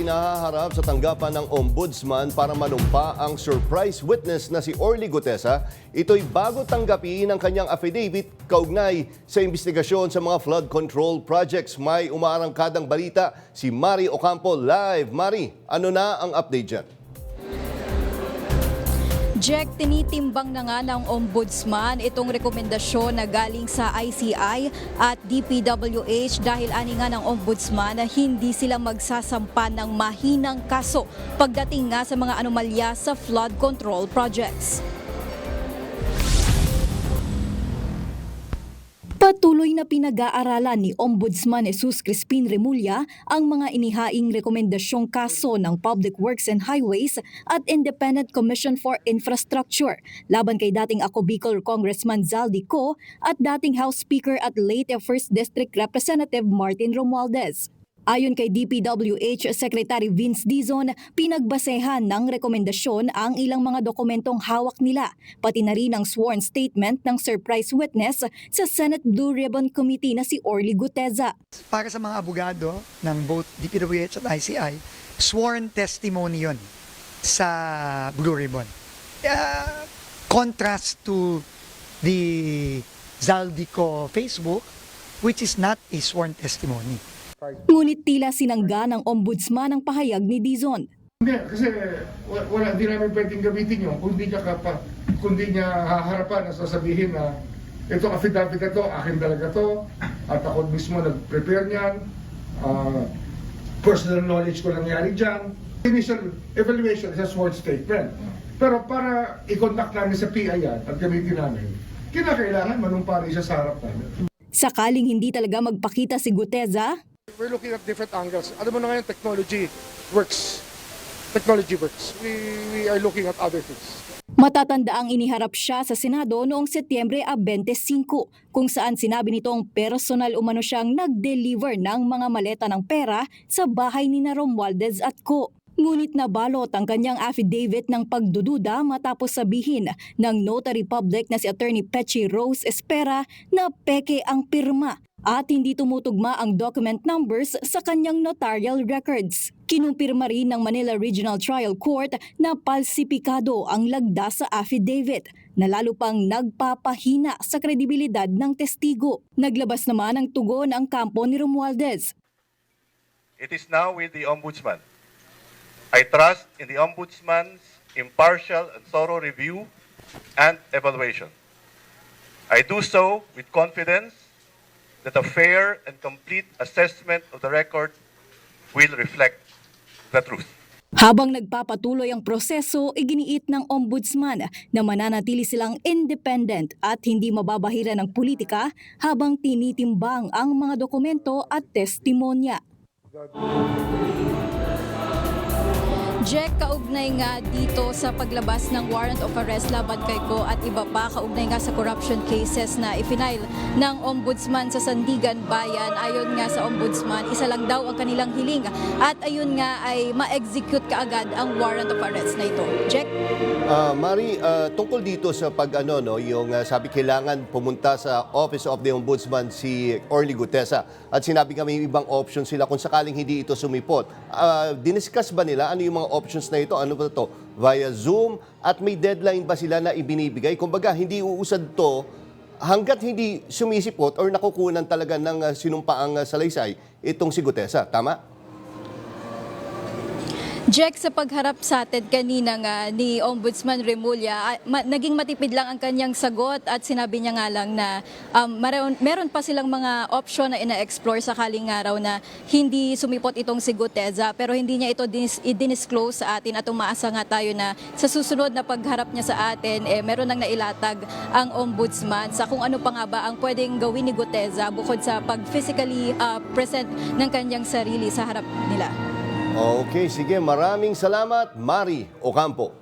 Nahaharap sa tanggapan ng ombudsman para manumpa ang surprise witness na si Orly Gutesa. Ito'y bago tanggapin ang kanyang affidavit kaugnay sa investigasyon sa mga flood control projects. May umaarangkadang balita si Mari Ocampo live. Mari, ano na ang update dyan? Jack, tinitimbang na nga ng ombudsman itong rekomendasyon na galing sa ICI at DPWH dahil ani nga ng ombudsman na hindi sila magsasampa ng mahinang kaso pagdating nga sa mga anomalya sa flood control projects. Patuloy na pinag-aaralan ni Ombudsman Jesus Crispin Remulla ang mga inihaing rekomendasyong kaso ng Public Works and Highways at Independent Commission for Infrastructure laban kay dating Ako Bicol Congressman Zaldi Co at dating House Speaker at late 1st District Representative Martin Romualdez. Ayon kay DPWH Secretary Vince Dizon, pinagbasehan ng rekomendasyon ang ilang mga dokumentong hawak nila, pati na rin ang sworn statement ng surprise witness sa Senate Blue Ribbon Committee na si Orly Guteza. para sa mga abogado ng both DPWH at ICI, sworn testimony yun sa Blue Ribbon. Uh, contrast to the Zaldico Facebook, which is not a sworn testimony. Ngunit tila sinangga ng ombudsman ang pahayag ni Dizon. Hindi, kasi wa- wala, hindi namin pwedeng gamitin yun kung di niya, kapa, kung di niya haharapan at sasabihin na ito affidavit na to, akin talaga to, at ako mismo nag-prepare niyan, ah, personal knowledge ko nangyari dyan. Initial evaluation is a sworn statement. Pero para i-contact namin sa PI yan at gamitin namin, kinakailangan manumpa rin siya sa harap namin. Sakaling hindi talaga magpakita si Guteza, We're looking at different angles. Alam mo na ngayon, technology works. Technology works. We, we are looking at other things. Matatanda ang iniharap siya sa Senado noong Setyembre a 25 kung saan sinabi nitong personal umano siyang nag-deliver ng mga maleta ng pera sa bahay ni na Romualdez at Co. Ngunit nabalot ang kanyang affidavit ng pagdududa matapos sabihin ng notary public na si Attorney Pechi Rose Espera na peke ang pirma at hindi tumutugma ang document numbers sa kanyang notarial records. Kinumpirma rin ng Manila Regional Trial Court na palsipikado ang lagda sa affidavit na lalo pang nagpapahina sa kredibilidad ng testigo. Naglabas naman ang tugon ang kampo ni Romualdez. It is now with the Ombudsman. I trust in the Ombudsman's impartial and thorough review and evaluation. I do so with confidence that a fair and complete assessment of the record will reflect the truth. Habang nagpapatuloy ang proseso, iginiit ng ombudsman na mananatili silang independent at hindi mababahira ng politika habang tinitimbang ang mga dokumento at testimonya. Jack, kaugnay nga dito sa paglabas ng warrant of arrest laban kay Ko at iba pa, kaugnay nga sa corruption cases na ifinail ng ombudsman sa Sandigan Bayan. Ayon nga sa ombudsman, isa lang daw ang kanilang hiling at ayun nga ay ma-execute kaagad ang warrant of arrest na ito. Jack? Ah, Mari, ah, tungkol dito sa pag ano no, yung ah, sabi kailangan pumunta sa Office of the Ombudsman si Orly Gutesa at sinabi kami ibang options sila kung sakaling hindi ito sumipot. Ah, diniscuss ba nila ano yung mga options na ito? Ano ba to? Via Zoom at may deadline ba sila na ibinibigay? Kumbaga, hindi uusad to hanggat hindi sumisipot or nakukunan talaga ng ah, sinumpaang ah, salaysay itong si Gutesa. Tama? Jack, sa pagharap sa atin kanina nga ni Ombudsman Remulla, ah, ma- naging matipid lang ang kanyang sagot at sinabi niya nga lang na um, meron, meron pa silang mga option na ina-explore sakaling nga raw na hindi sumipot itong si Guteza pero hindi niya ito dinis- i-disclose sa atin at umaasa nga tayo na sa susunod na pagharap niya sa atin, eh, meron nang nailatag ang Ombudsman sa kung ano pa nga ba ang pwedeng gawin ni Guteza bukod sa pag-physically ah, present ng kanyang sarili sa harap nila. Okay, sige. Maraming salamat, Mari Ocampo.